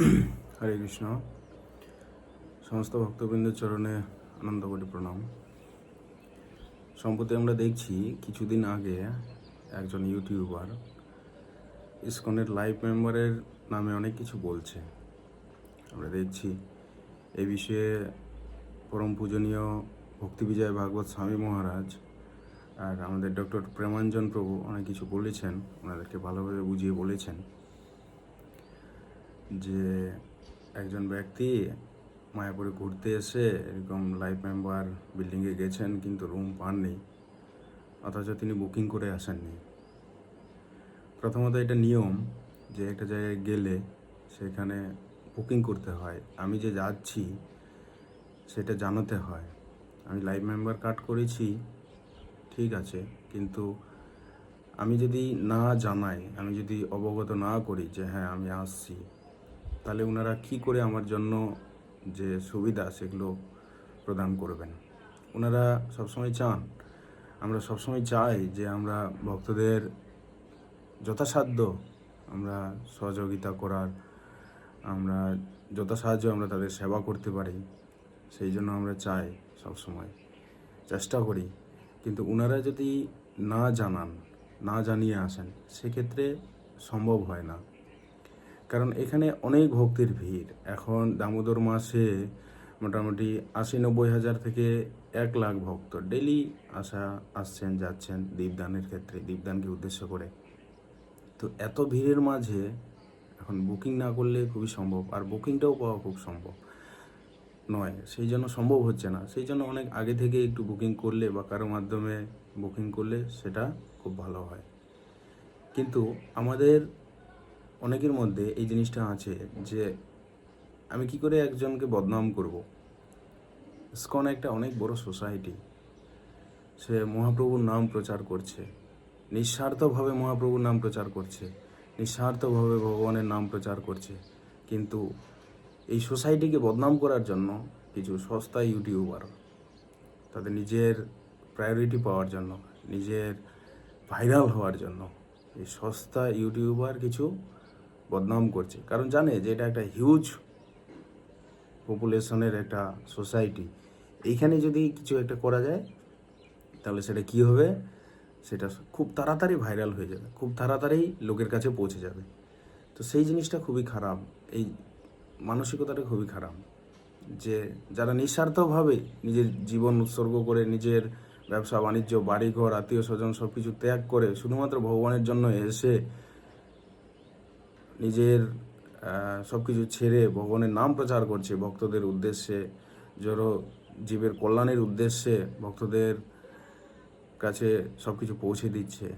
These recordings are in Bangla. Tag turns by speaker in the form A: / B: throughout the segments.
A: হরে কৃষ্ণ। সমস্ত ভক্তবৃন্দের চরণে আনন্দ কোটি প্রণাম। সম্প্রতি আমরা দেখছি কিছুদিন আগে একজন ইউটিউবার ইসকনের লাইভ মেম্বারের নামে অনেক কিছু বলছে। আমরা দেখছি এই বিষয়ে পরম পূজনীয় ভক্তি বিজয় ভাগবত স্বামী মহারাজ আর আমাদের ডক্টর প্রেমাঞ্জন প্রভু অনেক কিছু বলেছেন। ওনাদেরকে ভালোভাবে বুঝিয়ে বলেছেন। যে একজন ব্যক্তি মায়াপুরে ঘুরতে এসে এরকম লাইফ মেম্বার বিল্ডিংয়ে গেছেন কিন্তু রুম পাননি, অথচ তিনি বুকিং করে আসেননি। প্রথমত এটা নিয়ম যে একটা জায়গায় গেলে সেখানে বুকিং করতে হয়। আমি যে যাচ্ছি সেটা জানাতে হয়। আমি লাইভ মেম্বার কাট করেছি, ঠিক আছে, কিন্তু আমি যদি না জানাই, আমি যদি অবগত না করি যে হ্যাঁ আমি আসছি তাহলে ওনারা কি করে আমার জন্য যে সুবিধা সেগুলো প্রদান করবেন? ওনারা সবসময় চান। আমরা সবসময় চাই যে আমরা ভক্তদের যথাসাধ্য আমরা সহযোগিতা করার, আমরা যথা সাহায্য আমরা তাদের সেবা করতে পারি, সেই জন্য আমরা চাই সবসময়। চেষ্টা করি। কিন্তু ওনারা যদি না জানান, না জানিয়ে আসেন, সেক্ষেত্রে সম্ভব হয় না। কারণ এখানে অনেক ভক্তির ভিড়। এখন দামোদর মাসে মোটামুটি আশি নব্বই হাজার থেকে এক লাখ ভক্ত ডেলি আসা, আসছেন, যাচ্ছেন দীপদানের ক্ষেত্রে, দীপদানকে উদ্দেশ্য করে। তো এত ভিড়ের মাঝে এখন বুকিং না করলে খুবই সম্ভব, আর বুকিংটাও পাওয়া খুব সম্ভব নয়। সেই জন্য সম্ভব হচ্ছে না। সেই জন্য অনেক আগে থেকে একটু বুকিং করলে বা কারও মাধ্যমে বুকিং করলে সেটা খুব ভালো হয়। কিন্তু আমাদের অনেকের মধ্যে এই জিনিসটা আছে যে আমি কি করে একজনকে বদনাম করব? স্কন একটা অনেক বড় সোসাইটি সে মহাপ্রভুর নাম প্রচার করছে। নিঃস্বার্থভাবে মহাপ্রভুর নাম প্রচার করছে। নিঃস্বার্থভাবে ভগবানের নাম প্রচার করছে। কিন্তু এই সোসাইটিকে বদনাম করার জন্য কিছু সস্তা ইউটিউবার তাদের নিজের প্রায়োরিটি পাওয়ার জন্য, নিজের ভাইরাল হওয়ার জন্য এই সস্তা ইউটিউবার কিছু বদনাম করছে। কারণ জানে যে এটা একটা হিউজ পপুলেশনের একটা সোসাইটি এইখানে যদি কিছু একটা করা যায়, তাহলে সেটা কি হবে? সেটা খুব তাড়াতাড়ি ভাইরাল হয়ে যাবে। খুব তাড়াতাড়ি লোকের কাছে পৌঁছে যাবে। তো সেই জিনিসটা খুবই খারাপ। এই মানসিকতাটা খুবই খারাপ। যে যারা নিঃস্বার্থভাবে নিজের জীবন উৎসর্গ করে, নিজের ব্যবসা, বাণিজ্য, বাড়িঘর আত্মীয় স্বজন সব কিছু ত্যাগ করে, শুধুমাত্র ভগবানের জন্য এসে নিজের সব কিছু ছেড়ে ভগবানের নাম প্রচার করছে ভক্তদের উদ্দেশ্যে, জড়ো জীবের কল্যাণের উদ্দেশ্যে ভক্তদের কাছে সব কিছু পৌঁছে দিচ্ছে।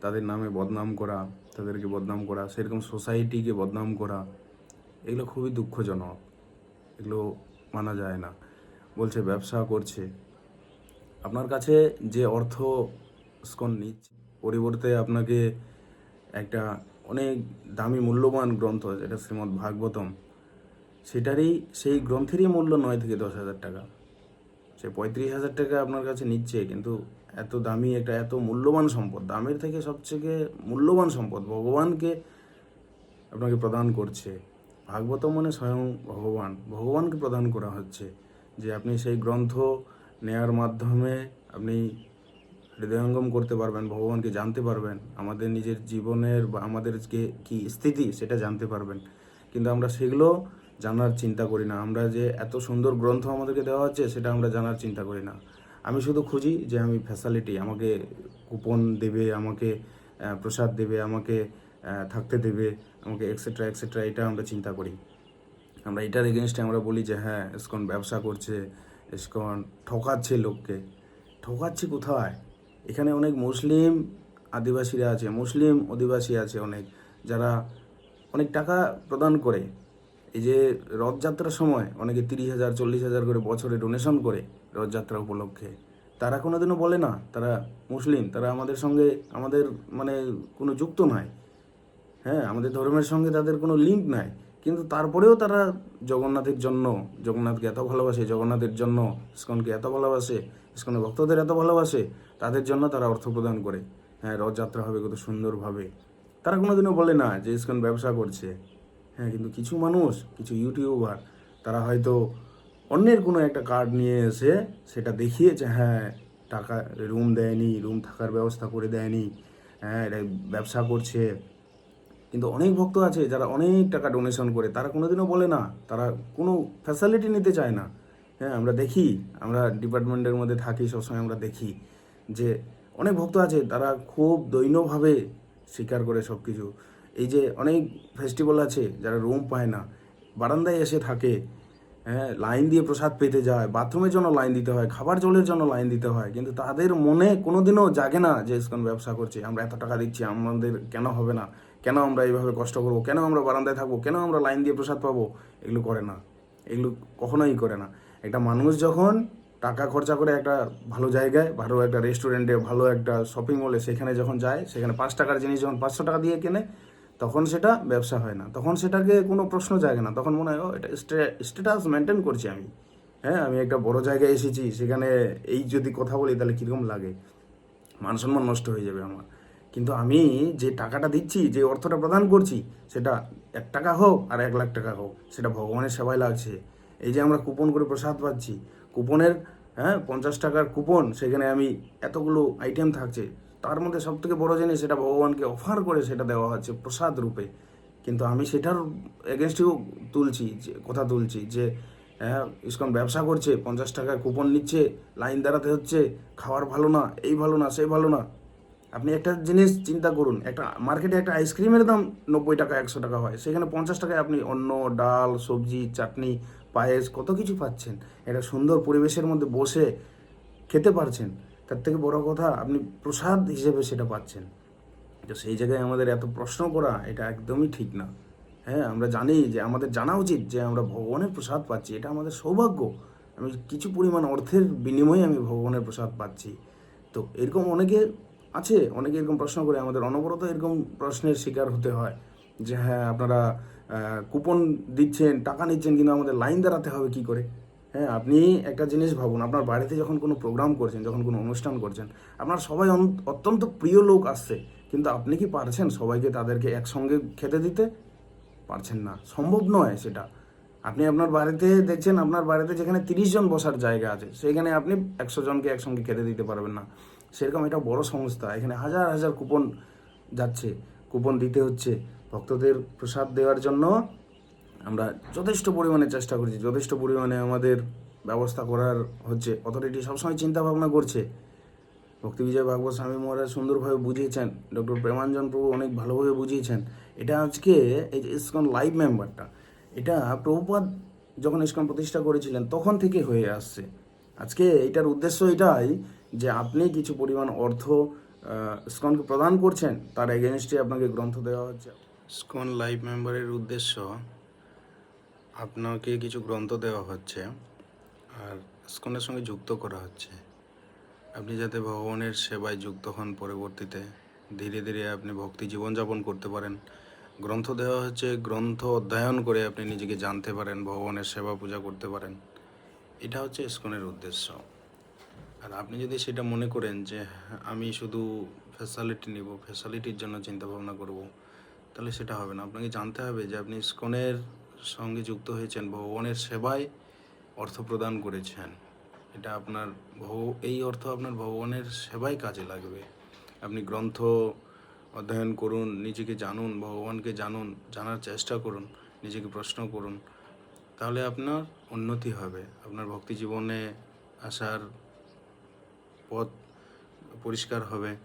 A: তাদের নামে বদনাম করা, তাদেরকে বদনাম করা, সেরকম সোসাইটিকে বদনাম করা, এগুলো খুবই দুঃখজনক। এগুলো মানা যায় না। বলছে, ব্যবসা করছে। আপনার কাছে যে অর্থ স্কন নিচ্ছে, পরিবর্তে আপনাকে একটা অনেক দামি মূল্যবান গ্রন্থ, যেটা শ্রীমদ্ ভাগবতম, সেটারই সেই গ্রন্থেরই মূল্য নয় থেকে দশ হাজার টাকা। সে পঁয়ত্রিশ হাজার টাকা আপনার কাছে নিচ্ছে, কিন্তু এত দামি একটা, এত মূল্যবান সম্পদ, দামের থেকে সবচেয়ে মূল্যবান সম্পদ ভগবানকে আপনাকে প্রদান করছে। ভাগবত মানে স্বয়ং ভগবান, ভগবানকে প্রদান করা হচ্ছে যে আপনি সেই গ্রন্থ নেয়ার মাধ্যমে আপনি হৃদয়ঙ্গম করতে পারবেন, ভগবানকে জানতে পারবেন, আমাদের নিজের জীবনের বা আমাদের যে কি স্থিতি সেটা জানতে পারবেন। কিন্তু আমরা সেগুলো জানার চিন্তা করি না। আমরা যে এত সুন্দর গ্রন্থ আমাদেরকে দেওয়া হচ্ছে সেটা আমরা জানার চিন্তা করি না। আমি শুধু খুঁজি যে আমি ফ্যাসিলিটি আমাকে কুপন দেবে, আমাকে প্রসাদ দেবে, আমাকে থাকতে দেবে, আমাকে এক্সেট্রা এক্সেট্রা এটা আমরা চিন্তা করি। আমরা এটার এগেনস্টে আমরা বলি যে হ্যাঁ ইসকন ব্যবসা করছে, ইসকন ঠকাচ্ছে লোককে। ঠকাচ্ছে কোথায়? এখানে অনেক মুসলিম আদিবাসীরা আছে, মুসলিম অধিবাসী আছে অনেক, যারা অনেক টাকা প্রদান করে। এই যে রথযাত্রার সময় অনেকে তিরিশ হাজার, চল্লিশ হাজার করে বছরে ডোনেশন করে রথযাত্রা উপলক্ষে। তারা কোনোদিনও বলে না, তারা মুসলিম, তারা আমাদের সঙ্গে, আমাদের মানে কোনো যুক্ত নাই। হ্যাঁ আমাদের ধর্মের সঙ্গে তাদের কোনো লিঙ্ক নাই। কিন্তু তারপরেও তারা জগন্নাথের জন্য, জগন্নাথকে এত ভালোবাসে, জগন্নাথের জন্য, ইস্কনকে এত ভালোবাসে, ইস্কনের ভক্তদের এত ভালোবাসে তাদের জন্য তারা অর্থ প্রদান করে। হ্যাঁ রথযাত্রা হবে কত সুন্দরভাবে। তারা কোনোদিনও বলে না যে ইস্কন ব্যবসা করছে। হ্যাঁ কিন্তু কিছু মানুষ, কিছু ইউটিউবার, তারা হয়তো অন্যের কোনো একটা কার্ড নিয়ে এসে সেটা দেখিয়েছে হ্যাঁ টাকা, রুম দেয়নি, রুম থাকার ব্যবস্থা করে দেয়নি হ্যাঁ এটা ব্যবসা করছে। কিন্তু অনেক ভক্ত আছে যারা অনেক টাকা ডোনেশন করে, তারা কোনোদিনও বলে না। তারা কোনো ফ্যাসিলিটি নিতে চায় না। হ্যাঁ আমরা দেখি, আমরা ডিপার্টমেন্টের মধ্যে থাকি, সবসময় আমরা দেখি। যে অনেক ভক্ত আছে, তারা খুব দৈন্যভাবে স্বীকার করে সব কিছু এই যে অনেক ফেস্টিভ্যাল আছে, যারা রুম পায় না, বারান্দায় এসে থাকে হ্যাঁ লাইন দিয়ে প্রসাদ পেতে যায়, বাথরুমের জন্য লাইন দিতে হয়, খাবার জলের জন্য লাইন দিতে হয়, কিন্তু তাদের মনে কোনোদিনও জাগে না যে ইসকন ব্যবসা করছে, আমরা এত টাকা দিচ্ছি, আমাদের কেন হবে না? কেন আমরা এইভাবে কষ্ট করব? কেন আমরা বারান্দায় থাকব? কেন আমরা লাইন দিয়ে প্রসাদ পাবো? এগুলো করে না। এগুলো কখনোই করে না। একটা মানুষ যখন টাকা খরচা করে একটা ভালো জায়গায়, ভালো একটা রেস্টুরেন্টে ভালো একটা শপিং মলে সেখানে যখন যায়, সেখানে পাঁচ টাকার জিনিস যখন পাঁচশো টাকা দিয়ে কেনে, তখন সেটা ব্যবসা হয় না। তখন সেটাকে কোনো প্রশ্ন জাগে না। তখন মনে হয় এটা স্ট্যাটাস মেনটেন করছি আমি। হ্যাঁ আমি একটা বড় জায়গায় এসেছি, সেখানে এই যদি কথা বলি, তাহলে কীরকম লাগে? মান সম্মান নষ্ট হয়ে যাবে আমার। কিন্তু আমি যে টাকাটা দিচ্ছি, যে অর্থটা প্রদান করছি, সেটা এক টাকা হোক আর এক লাখ টাকা হোক, সেটা ভগবানের সেবায় লাগছে। এই যে আমরা কুপন করে প্রসাদ পাচ্ছি কুপনের হ্যাঁ পঞ্চাশ টাকার কুপন, সেখানে আমি এতগুলো আইটেম থাকছে, তার মধ্যে সব থেকে বড় জিনিস সেটা ভগবানকে অফার করে সেটা দেওয়া হচ্ছে প্রসাদ রূপে। কিন্তু আমি সেটার এগেনস্টেও তুলছি, যে, কথা তুলছি, যে হ্যাঁ ইসকন ব্যবসা করছে, পঞ্চাশ টাকার কুপন নিচ্ছে, লাইন দাঁড়াতে হচ্ছে, খাওয়ার ভালো না, এই ভালো না সেই ভালো না। আপনি একটা জিনিস চিন্তা করুন, একটা মার্কেটে একটা আইসক্রিমের দাম নব্বই টাকা, একশো টাকা হয়, সেখানে পঞ্চাশ টাকায় আপনি অন্ন, ডাল, সবজি, চাটনি পায়েস, কত কিছু পাচ্ছেন। একটা সুন্দর পরিবেশের মধ্যে বসে খেতে পারছেন। তার থেকে বড় কথা, আপনি প্রসাদ হিসেবে সেটা পাচ্ছেন। তো সেই জায়গায় আমাদের এত প্রশ্ন করা, এটা একদমই ঠিক না। হ্যাঁ আমরা জানি যে, আমাদের জানা উচিত যে, আমরা ভগবানের প্রসাদ পাচ্ছি। এটা আমাদের সৌভাগ্য। আমি কিছু পরিমাণ অর্থের বিনিময়ে আমি ভগবানের প্রসাদ পাচ্ছি। তো এরকম অনেকে আছে, অনেকে এরকম প্রশ্ন করে, আমাদের অনবরত এরকম প্রশ্নের শিকার হতে হয়। যে হ্যাঁ আপনারা কুপন দিচ্ছেন, টাকা নিচ্ছেন, কিন্তু আমাদের লাইন দাঁড়াতে হবে কি করে? হ্যাঁ আপনি একটা জিনিস ভাবুন, আপনার বাড়িতে যখন কোনো প্রোগ্রাম করছেন, যখন কোনো অনুষ্ঠান করছেন, আপনার সবাই অত্যন্ত প্রিয় লোক আসছে, কিন্তু আপনি কি পারছেন সবাইকে তাদেরকে একসঙ্গে খেতে দিতে? পারছেন না, সম্ভব নয় সেটা। আপনি আপনার বাড়িতে দেখছেন, আপনার বাড়িতে যেখানে তিরিশ জন বসার জায়গা আছে, সেখানে আপনি একশো জনকে একসঙ্গে খেতে দিতে পারবেন না। সেরকম এটা বড় সংস্থা, এখানে হাজার হাজার কুপন যাচ্ছে কুপন দিতে হচ্ছে। ভক্তদের প্রসাদ দেওয়ার জন্য আমরা যথেষ্ট পরিমাণে চেষ্টা করছি, যথেষ্ট পরিমাণে আমাদের ব্যবস্থা করার হচ্ছে। অথরিটি সবসময় চিন্তা ভাবনা করছে। ভক্তি বিজয় ভাগবত স্বামী মহারাজ সুন্দরভাবে বুঝিয়েছেন, ডক্টর প্রেমাঞ্জন প্রভু অনেক ভালোভাবে বুঝিয়েছেন। এটা আজকে এই যে ইসকন লাইভ মেম্বারটা, এটা প্রভুপাদ যখন ইসকন প্রতিষ্ঠা করেছিলেন তখন থেকে হয়ে আসছে। আজকে এটার উদ্দেশ্য এটাই যে আপনি কিছু পরিমাণ অর্থ ইসকনকে প্রদান করছেন, তার এগেনস্টে আপনাকে গ্রন্থ দেওয়া হচ্ছে। ইসকন লাইভ মেম্বারের উদ্দেশ্য আপনাকে কিছু গ্রন্থ দেওয়া হচ্ছে আর স্কনের সঙ্গে যুক্ত করা হচ্ছে। আপনি যাতে ভগবানের সেবায় যুক্ত হন পরবর্তীতে, ধীরে ধীরে আপনি ভক্তি জীবনযাপন করতে পারেন। গ্রন্থ দেওয়া হচ্ছে, গ্রন্থ অধ্যয়ন করে আপনি নিজেকে জানতে পারেন, ভগবানের সেবা পূজা করতে পারেন। এটা হচ্ছে ইসকনের উদ্দেশ্য। আর আপনি যদি সেটা মনে করেন যে, আমি শুধু ফ্যাসিলিটি নিব ফ্যাসিলিটির জন্য চিন্তা ভাবনা করব তাহলে সেটা হবে না। আপনাকে জানতে হবে যে আপনি ইসকনের সঙ্গে যুক্ত হয়েছেন, ভগবানের সেবায় অর্থ প্রদান করেছেন। এটা আপনার এই অর্থ আপনার ভগবানের সেবায় কাজে লাগবে। আপনি গ্রন্থ অধ্যয়ন করুন, নিজেকে জানুন, ভগবানকে জানুন, জানার চেষ্টা করুন, নিজেকে প্রশ্ন করুন, তাহলে আপনার উন্নতি হবে। আপনার ভক্তি জীবনে আসার পথ পরিষ্কার হবে।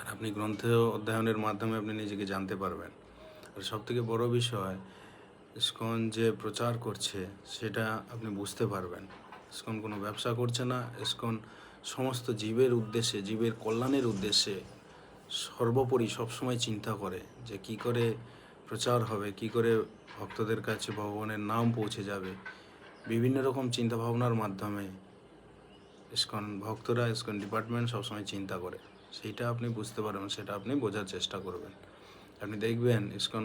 A: আর আপনি গ্রন্থ অধ্যয়নের মাধ্যমে আপনি নিজেকে জানতে পারবেন। আর সবথেকে বড় বিষয়, ইসকন যে প্রচার করছে, সেটা আপনি বুঝতে পারবেন। ইসকন কোনো ব্যবসা করছে না, ইসকন সমস্ত জীবের উদ্দেশ্যে, জীবের কল্যাণের উদ্দেশ্যে সর্বোপরি সবসময় চিন্তা করে যে কি করে প্রচার হবে, কি করে ভক্তদের কাছে ভগবানের নাম পৌঁছে যাবে। বিভিন্ন রকম চিন্তা ভাবনার মাধ্যমে ইসকন ভক্তরা, ইসকন ডিপার্টমেন্ট সবসময় চিন্তা করে। সেইটা আপনি বুঝতে পারবেন, সেটা আপনি বোঝার চেষ্টা করবেন। আপনি দেখবেন ইসকন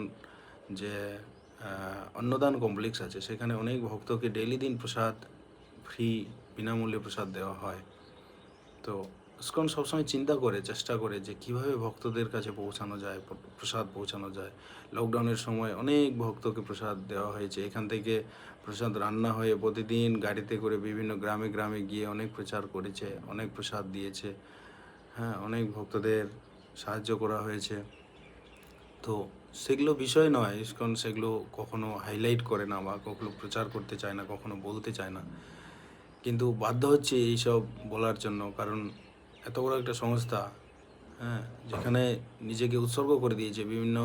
A: যে অন্নদান কমপ্লেক্স আছে, সেখানে অনেক ভক্তকে ডেলি দিন প্রসাদ ফ্রি বিনামূল্যে প্রসাদ দেওয়া হয়। তো ইস্কন সবসময় চিন্তা করে, চেষ্টা করে যে কীভাবে ভক্তদের কাছে পৌঁছানো যায় প্রসাদ পৌঁছানো যায়। লকডাউনের সময় অনেক ভক্তকে প্রসাদ দেওয়া হয়েছে। এখান থেকে প্রসাদ রান্না হয়ে প্রতিদিন গাড়িতে করে বিভিন্ন গ্রামে গ্রামে গিয়ে অনেক প্রচার করেছে, অনেক প্রসাদ দিয়েছে। হ্যাঁ অনেক ভক্তদের সাহায্য করা হয়েছে। তো সেগুলো বিষয় নয়, ইস্কন সেগুলো কখনো হাইলাইট করে না বা কখনো প্রচার করতে চায় না, কখনো বলতে চায় না। কিন্তু বাধ্য হচ্ছে এইসব বলার জন্য, কারণ এত বড় একটা সংস্থা হ্যাঁ যেখানে নিজেকে উৎসর্গ করে দিয়েছে বিভিন্ন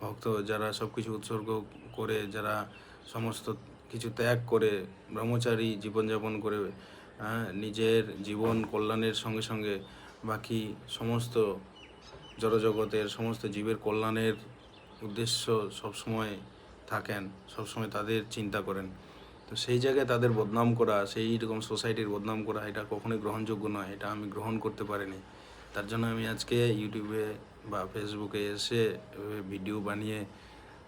A: ভক্ত, যারা সব কিছু উৎসর্গ করে, যারা সমস্ত কিছু ত্যাগ করে, ব্রহ্মচারী জীবনযাপন করে হ্যাঁ নিজের জীবন কল্যাণের সঙ্গে সঙ্গে বাকি সমস্ত জড়জগতের, সমস্ত জীবের কল্যাণের উদ্দেশ্য সবসময় থাকেন, সবসময় তাদের চিন্তা করেন। তো সেই জায়গায় তাদের বদনাম করা, সেই রকম সোসাইটির বদনাম করা, এটা কখনোই গ্রহণযোগ্য নয়, এটা আমি গ্রহণ করতে পারিনি। তার জন্য আমি আজকে ইউটিউবে বা ফেসবুকে এসে ভিডিও বানিয়ে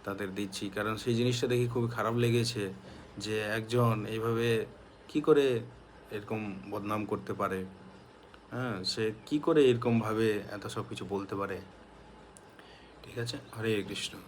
A: তাদের দিচ্ছি। কারণ সেই জিনিসটা দেখে খুবই খারাপ লেগেছে যে একজন এইভাবে কি করে এরকম বদনাম করতে পারে। হ্যাঁ সে কি করে এরকমভাবে এত সব কিছু বলতে পারে? ঠিক আছে হরে কৃষ্ণ।